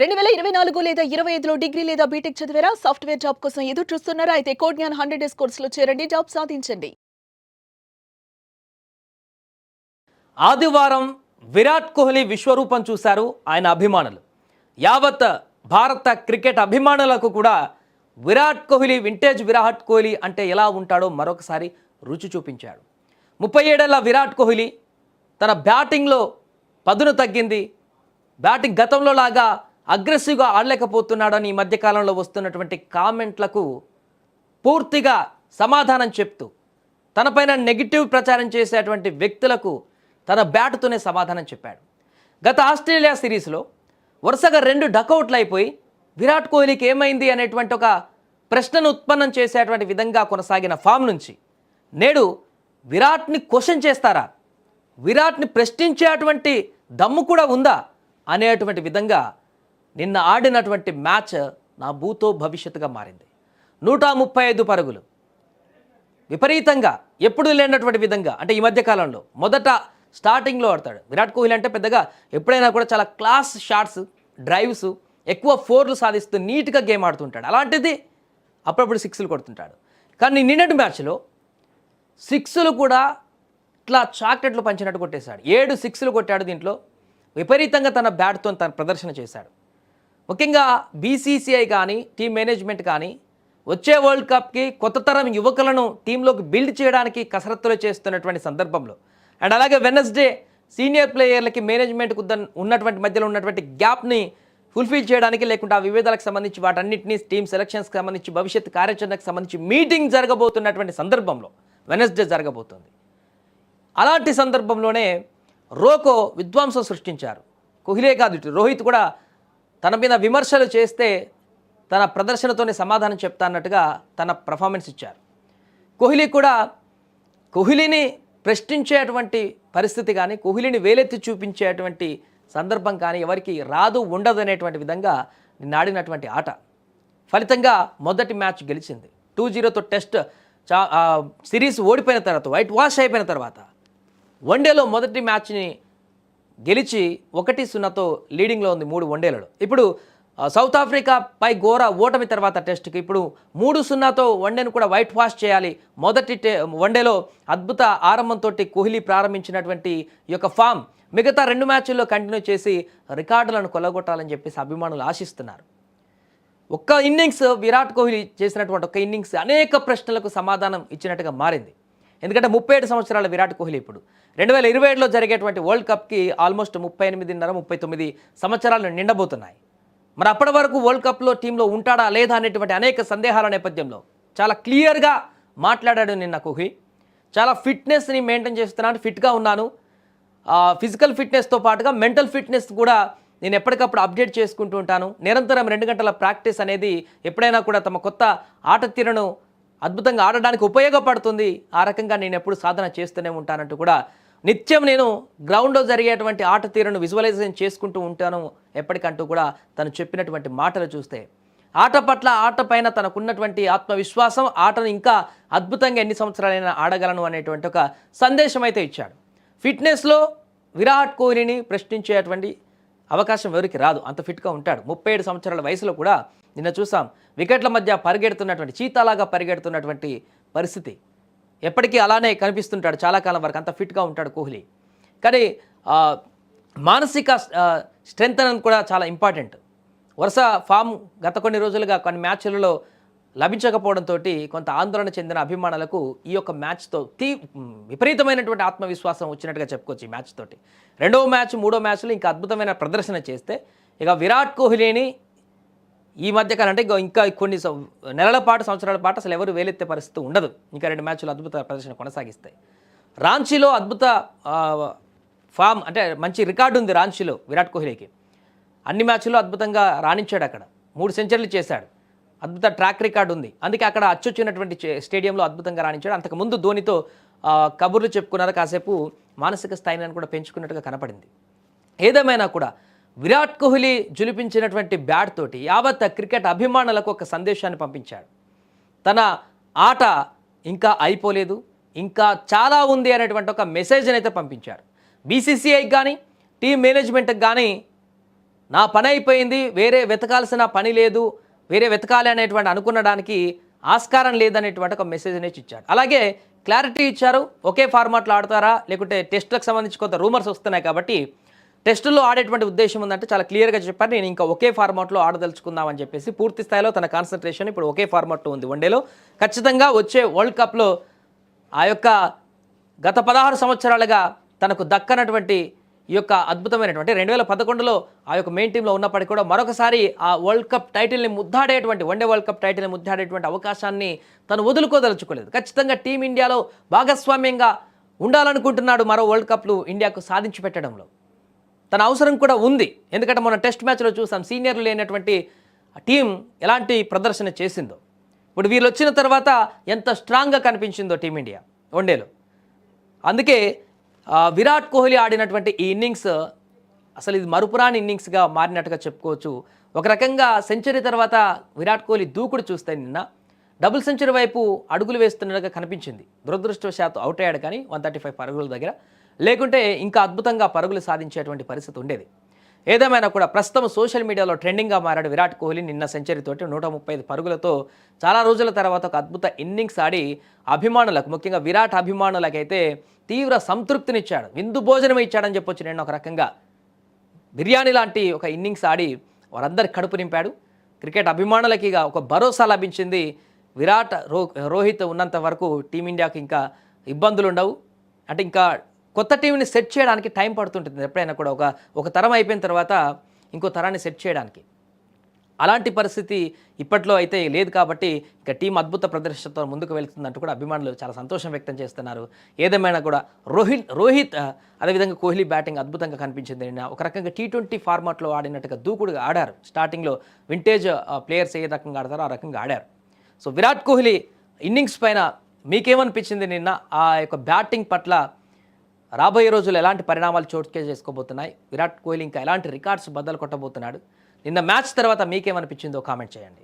రెండు వేల ఇరవై నాలుగు లేదా ఇరవై ఐదులో డిగ్రీ లేదా బీటెక్ చదివారా? సాఫ్ట్వేర్ జాబ్ కోసం ఎదురు చూస్తున్నారా? అయితే కోడ్ జ్ఞాన్ హండ్రెడ్ డేస్ కోర్సులో చేరండి జాబ్ సాధించండి. ఆదివారం విరాట్ కోహ్లీ విశ్వరూపం చూశారు ఆయన అభిమానులు. యావత్ భారత క్రికెట్ అభిమానులకు కూడా విరాట్ కోహ్లీ వింటేజ్ విరాట్ కోహ్లీ అంటే ఎలా ఉంటాడో మరొకసారి రుచి చూపించాడు. ముప్పై ఏడేళ్ళ విరాట్ కోహ్లీ తన బ్యాటింగ్లో పదును తగ్గింది. బ్యాటింగ్ గతంలో లాగా అగ్రెసివ్గా ఆడలేకపోతున్నాడని ఈ మధ్యకాలంలో వస్తున్నటువంటి కామెంట్లకు పూర్తిగా సమాధానం చెప్తూ తనపైన నెగిటివ్ ప్రచారం చేసేటువంటి వ్యక్తులకు తన బ్యాటుతోనే సమాధానం చెప్పాడు. గత ఆస్ట్రేలియా సిరీస్లో వరుసగా రెండు డకౌట్లు అయిపోయి విరాట్ కోహ్లీకి ఏమైంది అనేటువంటి ఒక ప్రశ్నను ఉత్పన్నం చేసేటువంటి విధంగా కొనసాగిన ఫామ్ నుంచి నేడు విరాట్ని క్వశ్చన్ చేస్తారా? విరాట్ని ప్రశ్నించేటువంటి దమ్ము కూడా ఉందా? అనేటువంటి విధంగా నిన్న ఆడినటువంటి మ్యాచ్ నా భూతో భవిష్యత్తుగా మారింది. నూట ముప్పై ఐదు పరుగులు. విపరీతంగా ఎప్పుడు లేనటువంటి విధంగా అంటే ఈ మధ్యకాలంలో మొదట స్టార్టింగ్లో ఆడతాడు. విరాట్ కోహ్లీ అంటే పెద్దగా ఎప్పుడైనా కూడా చాలా క్లాస్ షాట్స్ డ్రైవ్స్ ఎక్కువ ఫోర్లు సాధిస్తూ నీట్గా గేమ్ ఆడుతుంటాడు. అలాంటిది అప్పుడప్పుడు సిక్స్లు కొడుతుంటాడు. కానీ నిన్నటి మ్యాచ్లో సిక్స్లు కూడా ఇట్లా చాక్లెట్లు పంచినట్టు కొట్టేశాడు. ఏడు సిక్స్లు కొట్టాడు దీంట్లో. విపరీతంగా తన బ్యాట్తో తన ప్రదర్శన చేశాడు. ముఖ్యంగా బీసీసీఐ కానీ టీం మేనేజ్మెంట్ కానీ వచ్చే వరల్డ్ కప్కి కొత్త తరం యువకులను టీంలోకి బిల్డ్ చేయడానికి కసరత్తులు చేస్తున్నటువంటి సందర్భంలో. అండ్ అలాగే వెనస్డే సీనియర్ ప్లేయర్లకి మేనేజ్మెంట్కు ఉన్నటువంటి మధ్యలో ఉన్నటువంటి గ్యాప్ని ఫుల్ఫిల్ చేయడానికి లేకుంటే ఆ విభేదాలకు సంబంధించి వాటన్నిటిని టీమ్ సెలక్షన్స్కి సంబంధించి భవిష్యత్ కార్యాచరణకు సంబంధించి మీటింగ్ జరగబోతున్నటువంటి సందర్భంలో వెనస్డే జరగబోతుంది. అలాంటి సందర్భంలోనే రోకో విధ్వంసం సృష్టించారు. కోహ్లీ కాదు రోహిత్ కూడా తన మీద విమర్శలు చేస్తే తన ప్రదర్శనతోనే సమాధానం చెప్తా అన్నట్టుగా తన పర్ఫార్మెన్స్ ఇచ్చారు. కోహ్లీ కూడా కోహ్లీని ప్రశ్నించేటువంటి పరిస్థితి కానీ కోహ్లీని వేలెత్తి చూపించేటువంటి సందర్భం కానీ ఎవరికి రాదు ఉండదు అనేటువంటి విధంగా నిన్నాడినటువంటి ఆట. ఫలితంగా మొదటి మ్యాచ్ గెలిచింది. టూ జీరోతో టెస్ట్ చా సిరీస్ ఓడిపోయిన తర్వాత వైట్ వాష్ అయిపోయిన తర్వాత వన్డేలో మొదటి మ్యాచ్ని గెలిచి ఒకటి సున్నాతో లీడింగ్లో ఉంది మూడు వన్డేలలో. ఇప్పుడు సౌత్ ఆఫ్రికా పై ఘోర ఓటమి తర్వాత టెస్ట్కి ఇప్పుడు మూడు సున్నాతో వన్డేను కూడా వైట్ వాష్ చేయాలి. మొదటి టే వన్డేలో అద్భుత ఆరంభంతో కోహ్లీ ప్రారంభించినటువంటి ఈ యొక్క ఫామ్ మిగతా రెండు మ్యాచ్ల్లో కంటిన్యూ చేసి రికార్డులను కొలగొట్టాలని చెప్పేసి అభిమానులు ఆశిస్తున్నారు. ఒక్క ఇన్నింగ్స్ విరాట్ కోహ్లీ చేసినటువంటి ఒక ఇన్నింగ్స్ అనేక ప్రశ్నలకు సమాధానం ఇచ్చినట్టుగా మారింది. ఎందుకంటే ముప్పై ఏడు సంవత్సరాల విరాట్ కోహ్లీ ఇప్పుడు. రెండు వేల ఇరవై ఏడులో జరిగేటువంటి వరల్డ్ కప్కి ఆల్మోస్ట్ ముప్పై ఎనిమిదిన్నర ముప్పై తొమ్మిది సంవత్సరాలు నిండబోతున్నాయి. మరి అప్పటి వరకు వరల్డ్ కప్లో టీంలో ఉంటాడా లేదా అనేటువంటి అనేక సందేహాల నేపథ్యంలో చాలా క్లియర్గా మాట్లాడాడు నిన్న కోహ్లీ. చాలా ఫిట్నెస్ని మెయింటైన్ చేస్తున్నాను ఫిట్గా ఉన్నాను. ఫిజికల్ ఫిట్నెస్తో పాటుగా మెంటల్ ఫిట్నెస్ కూడా నేను ఎప్పటికప్పుడు అప్డేట్ చేసుకుంటూ ఉంటాను. నిరంతరం రెండు గంటల ప్రాక్టీస్ అనేది ఎప్పుడైనా కూడా తమ కొత్త ఆట తీరును అద్భుతంగా ఆడడానికి ఉపయోగపడుతుంది. ఆ రకంగా నేను ఎప్పుడు సాధన చేస్తూనే ఉంటానంటూ కూడా నిత్యం నేను గ్రౌండ్లో జరిగేటువంటి ఆట తీరును విజువలైజేషన్ చేసుకుంటూ ఉంటాను ఎప్పటికంటూ కూడా తను చెప్పినటువంటి మాటలు చూస్తే. ఆట పట్ల ఆట పైన తనకున్నటువంటి ఆత్మవిశ్వాసం ఆటను ఇంకా అద్భుతంగా ఎన్ని సంవత్సరాలైనా ఆడగలను అనేటువంటి ఒక సందేశం అయితే ఇచ్చాడు. ఫిట్నెస్లో విరాట్ కోహ్లీని ప్రశ్నించేటువంటి అవకాశం ఎవరికి రాదు. అంత ఫిట్గా ఉంటాడు. ముప్పై ఏడు సంవత్సరాల వయసులో కూడా నిన్న చూసాం వికెట్ల మధ్య పరిగెడుతున్నటువంటి చీతాలాగా పరిగెడుతున్నటువంటి పరిస్థితి. ఎప్పటికీ అలానే కనిపిస్తుంటాడు చాలా కాలం వరకు అంత ఫిట్గా ఉంటాడు కోహ్లీ. కానీ మానసిక స్ట్రెంగ్త్ అనేది కూడా చాలా ఇంపార్టెంట్. వరుస ఫామ్ గత కొన్ని రోజులుగా కొన్ని మ్యాచ్లలో లభించకపోవడంతో కొంత ఆందోళన చెందిన అభిమానులకు ఈ యొక్క మ్యాచ్తో తీ విపరీతమైనటువంటి ఆత్మవిశ్వాసం వచ్చినట్టుగా చెప్పుకోవచ్చు ఈ మ్యాచ్ తోటి రెండవ మ్యాచ్ మూడో మ్యాచ్లో ఇంకా అద్భుతమైన ప్రదర్శన చేస్తే ఇక విరాట్ కోహ్లీని ఈ మధ్యకాలం అంటే ఇంకా- ఇంకా కొన్ని నెలల పాటు సంవత్సరాల పాటు అసలు ఎవరు వేలెత్తే పరిస్థితి ఉండదు. ఇంకా రెండు మ్యాచ్లు అద్భుత ప్రదర్శన కొనసాగిస్తాయి రాంచీలో అద్భుత ఫామ్ అంటే మంచి రికార్డు ఉంది రాంచీలో విరాట్ కోహ్లీకి. అన్ని మ్యాచ్ల్లో అద్భుతంగా రాణించాడు అక్కడ. మూడు సెంచరీలు చేశాడు. అద్భుత ట్రాక్ రికార్డు ఉంది. అందుకే అక్కడ అచ్చొచ్చినటువంటి స్టేడియంలో అద్భుతంగా రాణించాడు. అంతకుముందు ధోనితో కబుర్లు చెప్పుకున్నారు. కాసేపు మానసిక స్థాయిని కూడా పెంచుకున్నట్టుగా కనపడింది. ఏదేమైనా కూడా విరాట్ కోహ్లీ జులిపించినటువంటి బ్యాట్ తోటి యావత్ క్రికెట్ అభిమానులకు ఒక సందేశాన్ని పంపించాడు. తన ఆట ఇంకా అయిపోలేదు ఇంకా చాలా ఉంది అనేటువంటి ఒక మెసేజ్ని అయితే పంపించారు. బీసీసీఐకి కానీ టీం మేనేజ్మెంట్కి కానీ నా పని అయిపోయింది వేరే వెతకాల్సిన పని లేదు వేరే వెతకాలి అనేటువంటి అనుకునడానికి ఆస్కారం లేదనేటువంటి ఒక మెసేజ్ అనేది ఇచ్చాడు. అలాగే క్లారిటీ ఇచ్చారు ఒకే ఫార్మాట్లో ఆడతారా లేకుంటే టెస్ట్లకు సంబంధించి కొంత రూమర్స్ వస్తున్నాయి కాబట్టి టెస్టుల్లో ఆడేటువంటి ఉద్దేశం ఉందంటే చాలా క్లియర్గా చెప్పారు. నేను ఇంకా ఒకే ఫార్మాట్లో ఆడదలుచుకుందామని చెప్పేసి పూర్తి స్థాయిలో తన కాన్సన్ట్రేషన్ ఇప్పుడు ఒకే ఫార్మాట్లో ఉంది వన్డేలో. ఖచ్చితంగా వచ్చే వరల్డ్ కప్లో ఆ యొక్క గత పదహారు సంవత్సరాలుగా తనకు దక్కనటువంటి ఈ యొక్క అద్భుతమైనటువంటి రెండు వేల పదకొండులో ఆ యొక్క మెయిన్ టీంలో ఉన్నప్పటికీ కూడా మరొకసారి ఆ వరల్డ్ కప్ టైటిల్ని ముద్దాడేటువంటి వన్డే వరల్డ్ కప్ టైటిల్ని ముద్దాడేటువంటి అవకాశాన్ని తను వదులుకోదలుచుకోలేదు. ఖచ్చితంగా టీమిండియాలో భాగస్వామ్యంగా ఉండాలనుకుంటున్నాడు మరో వరల్డ్ కప్లు ఇండియాకు సాధించి పెట్టడంలో తన అవసరం కూడా ఉంది. ఎందుకంటే మనం టెస్ట్ మ్యాచ్లో చూసాం సీనియర్లు లేనటువంటి టీం ఎలాంటి ప్రదర్శన చేసిందో. ఇప్పుడు వీళ్ళు వచ్చిన తర్వాత ఎంత స్ట్రాంగ్గా కనిపించిందో టీమిండియా వన్డేలో. అందుకే విరాట్ కోహ్లీ ఆడినటువంటి ఈ ఇన్నింగ్స్ అసలు ఇది మరుపురాని ఇన్నింగ్స్గా మారినట్టుగా చెప్పుకోవచ్చు. ఒక రకంగా సెంచరీ తర్వాత విరాట్ కోహ్లీ దూకుడు చూస్తే నిన్న డబుల్ సెంచరీ వైపు అడుగులు వేస్తున్నట్టుగా కనిపించింది. దురదృష్టవశాత్తు అవుట్ అయ్యాడు కానీ వన్ థర్టీ ఫైవ్ పరుగుల దగ్గర. లేకుంటే ఇంకా అద్భుతంగా పరుగులు సాధించేటువంటి పరిస్థితి ఉండేది. ఏదేమైనా కూడా ప్రస్తుతం సోషల్ మీడియాలో ట్రెండింగ్గా మారాడు విరాట్ కోహ్లీ నిన్న సెంచరీ తోటి నూట ముప్పై ఐదు పరుగులతో చాలా రోజుల తర్వాత ఒక అద్భుత ఇన్నింగ్స్ ఆడి అభిమానులకు ముఖ్యంగా విరాట్ అభిమానులకైతే తీవ్ర సంతృప్తినిచ్చాడు. విందు భోజనం ఇచ్చాడని చెప్పొచ్చు నేను ఒక రకంగా. బిర్యానీ లాంటి ఒక ఇన్నింగ్స్ ఆడి వారందరి కడుపు నింపాడు. క్రికెట్ అభిమానులకి ఒక భరోసా లభించింది. విరాట్ రో రోహిత్ ఉన్నంత వరకు టీమిండియాకి ఇంకా ఇబ్బందులు ఉండవు అంటే ఇంకా కొత్త టీంని సెట్ చేయడానికి టైం పడుతుంటుంది ఎప్పుడైనా కూడా. ఒక ఒక తరం అయిపోయిన తర్వాత ఇంకో తరాన్ని సెట్ చేయడానికి. అలాంటి పరిస్థితి ఇప్పట్లో అయితే లేదు కాబట్టి ఇక టీం అద్భుత ప్రదర్శనతో ముందుకు వెళ్తుందంటూ కూడా అభిమానులు చాలా సంతోషం వ్యక్తం చేస్తున్నారు. ఏదేమైనా కూడా రోహిత్ రోహిత్ అదేవిధంగా కోహ్లీ బ్యాటింగ్ అద్భుతంగా కనిపించింది. నిన్న ఒక రకంగా టీ ట్వంటీ ఫార్మాట్లో ఆడినట్టుగా దూకుడుగా ఆడారు. స్టార్టింగ్లో వింటేజ్ ప్లేయర్స్ ఏ రకంగా ఆడతారో ఆ రకంగా ఆడారు. సో విరాట్ కోహ్లీ ఇన్నింగ్స్ పైన మీకేమనిపించింది నిన్న? ఆ యొక్క బ్యాటింగ్ పట్ల రాబోయే రోజులు ఎలాంటి పరిణామాలు చోటుకే చేసుకోబోతున్నాయి? విరాట్ కోహ్లీ ఇంకా ఎలాంటి రికార్డ్స్ బద్దలు కొట్టబోతున్నాడు? నిన్న మ్యాచ్ తర్వాత మీకేమనిపించిందో కామెంట్ చేయండి.